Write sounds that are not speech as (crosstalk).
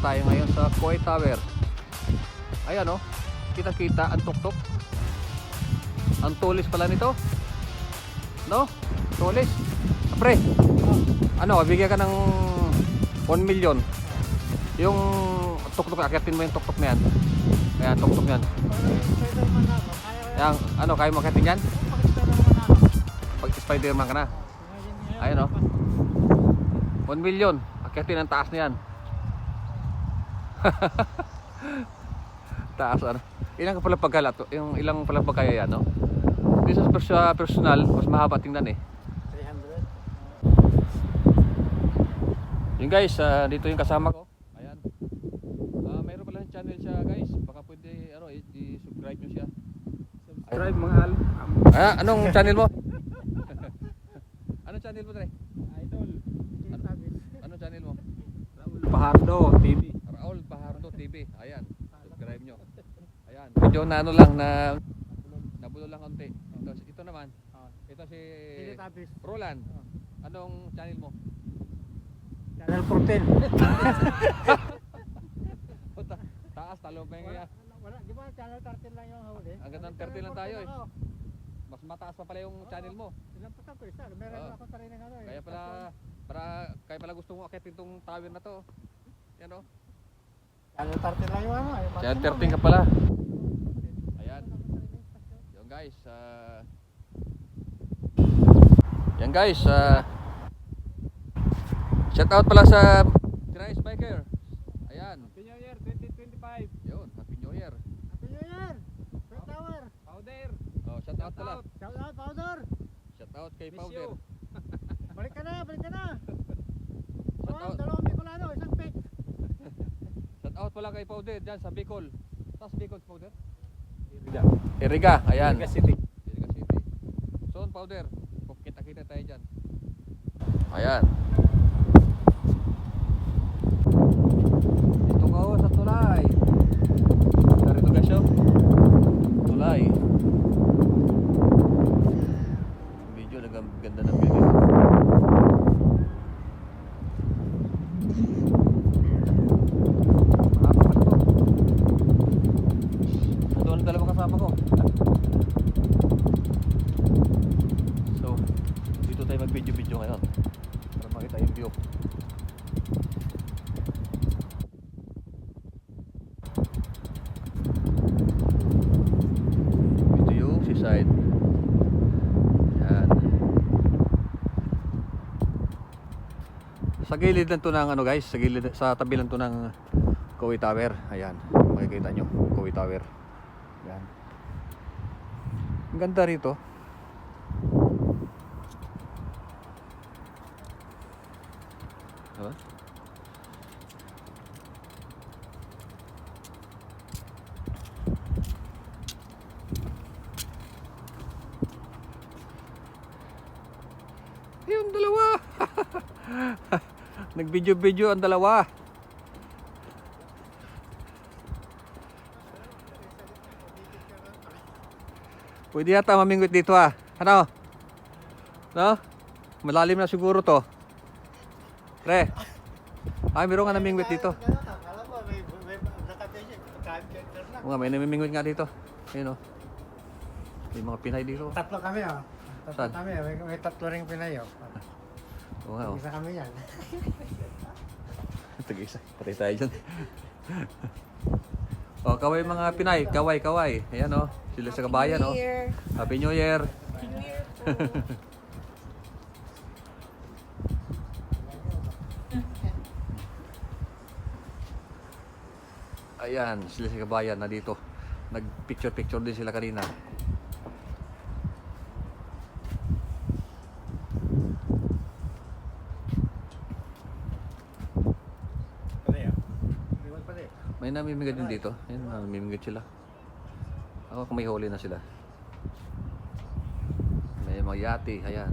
tayo ngayon sa Koi Tower. Ayan oh, kita-kita ang tuktok. Ang tulis pala nito. No? Tulis. Pre, ano, bigyan ka ng 1 million. Yung tuktok, akitin mo yung tuktok na yan. Ayan, tuktok yan. Ayan, ano, kaya mo akitin yan? Pag Spider-Man ka na. Ayan oh. 1 million. Akitin ang taas na yan. (laughs) taas ano. Ilang pala pagkala to? Yung ilang pala pagkaya yan, no? This is pers- uh, personal, mas mahaba tingnan eh. 300. Yung guys, ah, dito yung kasama ko. Ayan. Ah, mayroon pala yung channel siya, guys. Baka pwede ano, i-subscribe nyo siya. Subscribe mga al. Ah, anong channel mo? anong channel mo, Dre? Idol. Anong channel mo? Raul Pahardo TV. Raul Bahardo TV. Ayan. Subscribe nyo. Ayan. Medyo na ano lang na nabulo lang konti. Ito, ito naman. Ito si. Roland. Anong channel mo? Channel 14. (laughs) Ta taas, talo pa kaya. Wala, di ba channel 13 lang yung huli? Hanggang ng 13 lang tayo eh. Mas mataas pa pala yung channel mo. Ilang pa ko isa. Meron ako sarili ng ano eh. Kaya pala, para, kaya pala gusto mo akitin tong tower na to. Yan o. Channel 13 lang yung ano eh. Kaya Maximum 13 ka pala. Ayan. Yung guys, ah... yan guys, ah... shout out pala sa Trice Biker. Ayan. Happy New Year 2025. Yun, Happy New Year. Happy New Year. Great Tower. Powder. Oh, shout out pala. Shout out Powder. Shout out kay Miss Powder. balik ka na, balik ka na. (laughs) Shout Oh, out, dalawang Bicolano, isang pick. (laughs) shout out pala kay Powder dyan sa Bicol. Tapos Bicol Powder? Iriga. Iriga, ayan. Iriga City. Iriga City. So, powder. Kita-kita tayo dyan. Ayan. Dito ka oh, sa tulay. Narito guys oh. Tulay. Video nagaganda ng video. Mahaba pala to. Ito ang dalawang kasama ko. So, dito tayo mag-video-video ngayon para makita yung view. Ito yung seaside. Yan. Sa gilid lang ng ano guys, sa gilid sa tabi lang to ng Kowi Tower. Ayan, makikita nyo, Kowi Tower. Yan. Ang ganda rito. Diba? Yung dalawa. (laughs) Nag-video-video ang dalawa. Pwede yata mamingwit dito ah. Ano? No? Malalim na siguro to. Pre. Ay, meron nga namingwit dito. Oo nga, may namimingwit nga dito. Ayun oh. May mga Pinay dito. Tatlo kami oh. Tatlo Saan? kami. May, may tatlo ring Pinay oh. Oh. Isa kami yan. (laughs) Tag-isa. Patay tayo dyan. (laughs) oh, kaway mga Pinay. Kaway, kaway. Ayan oh. Sila sa kabayan oh. Happy New Year. Happy New Year po. Ayan, sila sa kabayan na dito. Nag-picture-picture din sila kanina. May namimigay din dito. Ayun, namimigay sila. Ako kung may huli na sila. May mga yati, ayan.